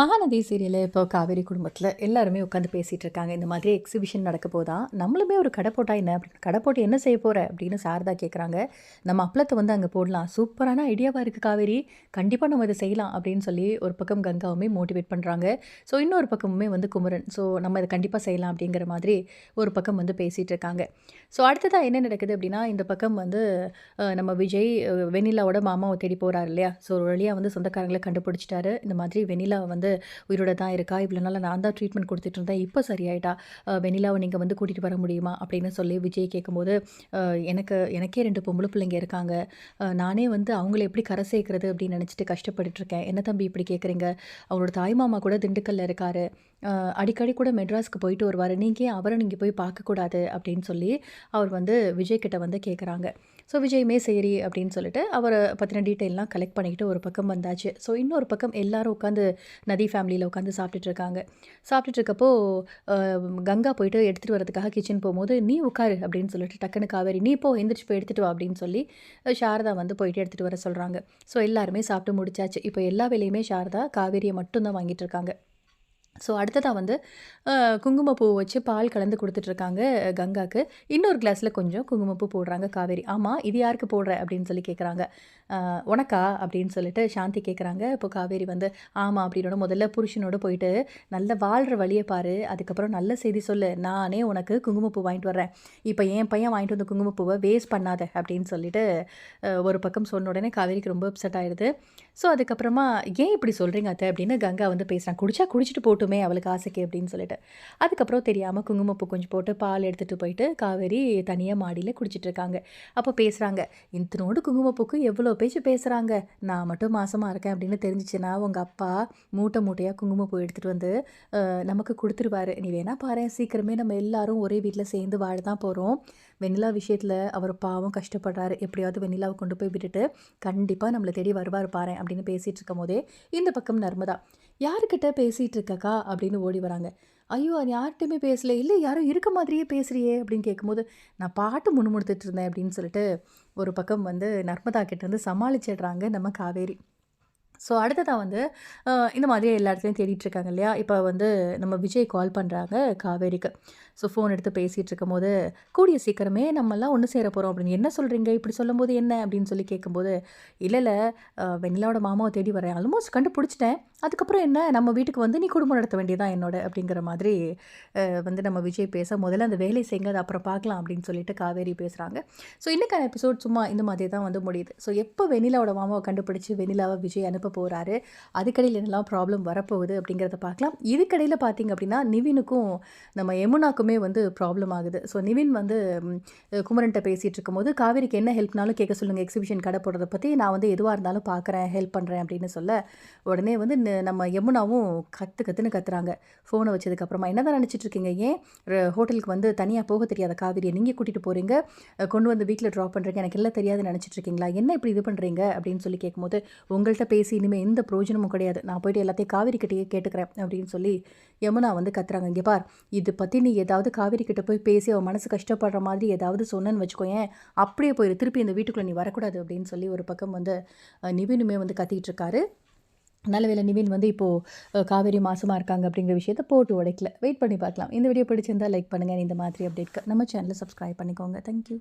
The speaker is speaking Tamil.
மகாநதி சீரியலில் இப்போ காவேரி குடும்பத்தில் எல்லாருமே உட்காந்து பேசிகிட்டு இருக்காங்க. இந்த மாதிரி எக்ஸிபிஷன் நடக்க போதா? நம்மளுமே ஒரு கடை போட்டால் என்ன? அப்படின்னு கடை போட்டு என்ன செய்ய போகிற அப்படின்னு சாரதா கேட்குறாங்க நம்ம அப்பளத்தை வந்து அங்கே போடலாம். சூப்பரான ஐடியாவாக இருக்குது காவேரி. கண்டிப்பாக நம்ம இதை செய்யலாம் அப்படின்னு சொல்லி ஒரு பக்கம் கங்காவுமே மோட்டிவேட் பண்ணுறாங்க ஸோ இன்னொரு பக்கமுமே வந்து குமரன். ஸோ நம்ம இதை கண்டிப்பாக செய்யலாம் அப்படிங்கிற மாதிரி ஒரு பக்கம் வந்து பேசிகிட்டு இருக்காங்க. ஸோ அடுத்ததாக என்ன நடக்குது அப்படின்னா இந்த பக்கம் வந்து நம்ம விஜய் வெண்ணிலாவோட மாமாவை தேடி போகிறாரு இல்லையா? ஸோ ஒரு வழியாக வந்து சொந்தக்காரங்களை கண்டுபிடிச்சிட்டாரு. இந்த மாதிரி வெண்ணிலா வந்து உயிரோட தான் இருக்கா? இவ்வளோ நாள் நான் தான் ட்ரீட்மெண்ட் கொடுத்துட்டு இருந்தேன். இப்போ சரியாயிட்டா? வெனிலாவை வெண்ணிலாவை நீங்கள் வந்து கூட்டிகிட்டு வர முடியுமா? அப்படின்னு சொல்லி விஜய் கேட்கும்போது எனக்கு எனக்கே ரெண்டு பொம்பளை பிள்ளைங்க இருக்காங்க. நானே வந்து அவங்கள எப்படி கரை சேர்க்கறது அப்படின்னு நினச்சிட்டு கஷ்டப்பட்டுட்டு இருக்கேன். என்ன தம்பி இப்படி கேட்குறீங்க அவரோட தாய் மாமா கூட திண்டுக்கல்ல இருக்காரு. அடிக்கடி கூட மெட்ராஸ்க்கு போயிட்டு வருவார். நீங்கள் அவரை நீங்கள் போய் பார்க்கக்கூடாது அப்படின்னு சொல்லி அவர் வந்து விஜய் கிட்ட வந்து கேட்குறாங்க ஸோ விஜயுமே சரி அப்படின்னு சொல்லிட்டு அவரை பற்றின டீட்டெயிலெலாம் கலெக்ட் பண்ணிக்கிட்டு ஒரு பக்கம் வந்தாச்சு. ஸோ இன்னொரு பக்கம் எல்லாரும் உட்காந்து நதி ஃபேமிலியில் உட்காந்து சாப்பிட்டுட்டு இருக்காங்க. சாப்பிட்டுட்டு இருக்கப்போ கங்கா போயிட்டு எடுத்துகிட்டு வரதுக்காக கிச்சன் போகும்போது நீ உட்காரு அப்படின்னு சொல்லிட்டு டக்குன்னு காவேரி நீ போ எந்திரிச்சு போய் எடுத்துகிட்டு வா அப்படின்னு சொல்லி சாரதா வந்து போயிட்டு எடுத்துகிட்டு வர சொல்கிறாங்க ஸோ எல்லாருமே சாப்பிட்டு முடிச்சாச்சு. இப்போ எல்லா வேலையுமே சாரதா காவேரியை மட்டும்தான் வாங்கிட்டு இருக்காங்க. ஸோ அடுத்ததாக வந்து குங்குமப்பூ வச்சு பால் கலந்து கொடுத்துட்ருக்காங்க கங்காக்கு. இன்னொரு கிளாஸில் கொஞ்சம் குங்குமப்பூ போடுறாங்க காவேரி. ஆமாம் இது யாருக்கு போடுற? அப்படின்னு சொல்லி கேட்குறாங்க உனக்கா? அப்படின்னு சொல்லிட்டு சாந்தி கேட்குறாங்க இப்போ காவேரி வந்து ஆமாம் அப்படின்னோட முதல்ல புருஷனோட போயிட்டு நல்ல வாழ்கிற வழியை பாரு. அதுக்கப்புறம் நல்ல செய்தி சொல்லு. நானே உனக்கு குங்குமப்பூ வாங்கிட்டு வர்றேன். இப்போ என் பையன் வாங்கிட்டு வந்த குங்குமப்பூவை வேஸ்ட் பண்ணாத அப்படின்னு சொல்லிட்டு ஒரு பக்கம் சொன்ன உடனே காவேரிக்கு ரொம்ப அப்செட் ஆயிடுது. ஸோ அதுக்கப்புறமா ஏன் இப்படி சொல்கிறீங்க அத்தை? அப்படின்னு கங்கா வந்து பேசுகிறான் குடிச்சா குடிச்சிட்டு போட்டு போட்டுமே அவளுக்கு ஆசைக்கு அப்படின்னு சொல்லிட்டு. அதுக்கப்புறம் தெரியாமல் குங்குமப்பூ கொஞ்சம் போட்டு பால் எடுத்துகிட்டு போயிட்டு காவேரி தனியாக மாடியில் குடிச்சிட்டு இருக்காங்க. அப்போ பேசுகிறாங்க இத்தனோடு குங்குமப்பூக்கு எவ்வளோ பேச்சு பேசுகிறாங்க நான் மட்டும் மாசமாக இருக்கேன் அப்படின்னு தெரிஞ்சிச்சுன்னா உங்கள் அப்பா மூட்டை மூட்டையாக குங்குமப்பூ எடுத்துகிட்டு வந்து நமக்கு கொடுத்துருவாரு. நீ வேணா பாரு சீக்கிரமே நம்ம எல்லாரும் ஒரே வீட்டில் சேர்ந்து வாழ தான் போகிறோம் வெண்ணிலா விஷயத்தில் அவர் பாவம் கஷ்டப்படுறாரு. எப்படியாவது வெண்ணிலாவை கொண்டு போய் விட்டுட்டு கண்டிப்பாக நம்மளை தேடி வருவார் பாரு அப்படின்னு பேசிகிட்டு இருக்கும் போதே இந்த பக்கம் நர்மதா யாருக்கிட்ட பேசிகிட்டு இருக்கக்கா அப்படின்னு ஓடி வராங்க. ஐயோ அது யார்கிட்டையுமே பேசல. இல்லை யாரும் இருக்க மாதிரியே பேசுகிறியே அப்படின்னு கேட்கும்போது நான் பாட்டு முணுமுணுத்துட்டு இருந்தேன் அப்படின்னு சொல்லிட்டு ஒரு பக்கம் வந்து நர்மதா கிட்டேருந்து சமாளிச்சிடுறாங்க நம்ம காவேரி. ஸோ அடுத்ததாக வந்து இந்த மாதிரி எல்லா இடத்துலையும் இருக்காங்க இல்லையா? இப்போ வந்து நம்ம விஜய் கால் பண்ணுறாங்க காவேரிக்கு. ஸோ ஃபோன் எடுத்து பேசிகிட்டு இருக்கும்போது கூடிய சீக்கிரமே நம்மலாம் ஒன்று சேர போகிறோம் அப்படின்னு. என்ன சொல்கிறீங்க இப்படி சொல்லும்போது என்ன? அப்படின்னு சொல்லி கேட்கும்போது இல்லை இல்லை வெண்ணிலாவோட மாமாவை தேடி வரேன். ஆல்மோஸ்ட் கண்டுபிடிச்சிட்டேன். அதுக்கப்புறம் என்ன? நம்ம வீட்டுக்கு வந்து நீ குடும்பம் நடத்த வேண்டியதான் என்னோட? அப்படிங்கிற மாதிரி வந்து நம்ம விஜய் பேச முதல்ல அந்த வேலை செய்யுங்க அது அப்புறம் பார்க்கலாம். அப்படின்னு சொல்லிட்டு காவேரி பேசுகிறாங்க ஸோ இன்னைக்கான எபிசோட் சும்மா இந்த மாதிரி தான் வந்து முடியுது. ஸோ எப்போ வெண்ணிலாவோட மாமாவை கண்டுபிடிச்சி வெண்ணிலாவை விஜய் அனுப்ப போகிறாரு அதுக்கடையில் என்னெல்லாம் ப்ராப்ளம் வரப்போகுது அப்படிங்கிறத பார்க்கலாம். இதுக்கடையில் பார்த்தீங்க அப்படின்னா நிவினுக்கும் நம்ம யமுனாக்குமே வந்து ப்ராப்ளம் ஆகுது. ஸோ நிவின் வந்து குமரன்ட்ட பேசிகிட்டு இருக்கும்போது காவேரிக்கு என்ன ஹெல்ப்னாலும் கேட்க சொல்லுங்கள் எக்ஸிபிஷன் கடை போடுறத பற்றி நான் வந்து எதுவாக இருந்தாலும் பார்க்குறேன். ஹெல்ப் பண்ணுறேன் அப்படின்னு சொல்ல உடனே வந்து நம்ம யமுனாவும் கற்று கற்றுன்னு கத்துறாங்க. ஃபோனை வச்சதுக்கப்புறமா என்ன தான் நினச்சிட்டு இருக்கீங்க? ஏன் ஹோட்டலுக்கு வந்து தனியாக போக தெரியாத காவிரியை நீங்கள் கூட்டிகிட்டு போகிறீங்க கொண்டு வந்து வீட்டில் ட்ராப் பண்ணுறீங்க எனக்கு எல்லாம் தெரியாது நினச்சிட்டு இருக்கீங்களா? என்ன இப்படி இது பண்ணுறீங்க அப்படின்னு சொல்லி கேட்கும்போது உங்கள்கிட்ட பேசி இனிமேல் எந்த பிரயோஜனமும் கிடையாது. நான் போயிட்டு எல்லாத்தையும் காவிரி கிட்டேயே கேட்டுக்கிறேன் அப்படின்னு சொல்லி யமுனா வந்து கத்துறாங்க. இங்கே பார் இது பற்றி நீ ஏதாவது காவிரி கிட்ட போய் பேசி அவன் மனசு கஷ்டப்படுற மாதிரி ஏதாவது சொன்னேன்னு வச்சுக்கோயேன் அப்படியே போயிரு. திருப்பி இந்த வீட்டுக்குள்ளே நீ வரக்கூடாது அப்படின்னு சொல்லி ஒரு பக்கம் வந்து நிவினுமே வந்து கத்திக்கிட்டு இருக்காரு. நல்ல வேலை நிவின் வந்து இப்போது காவேரி மாசமாக இருக்காங்க அப்படிங்கிற விஷயத்த போட்டு உடைக்கல. வெயிட் பண்ணி பார்க்கலாம். இந்த வீடியோ பிடிச்சிருந்தா லைக் பண்ணுங்கள் இந்த மாதிரி அப்டேட்க்கு நம்ம சேனலை சப்ஸ்கிரைப் பண்ணிக்கோங்க. தேங்க்யூ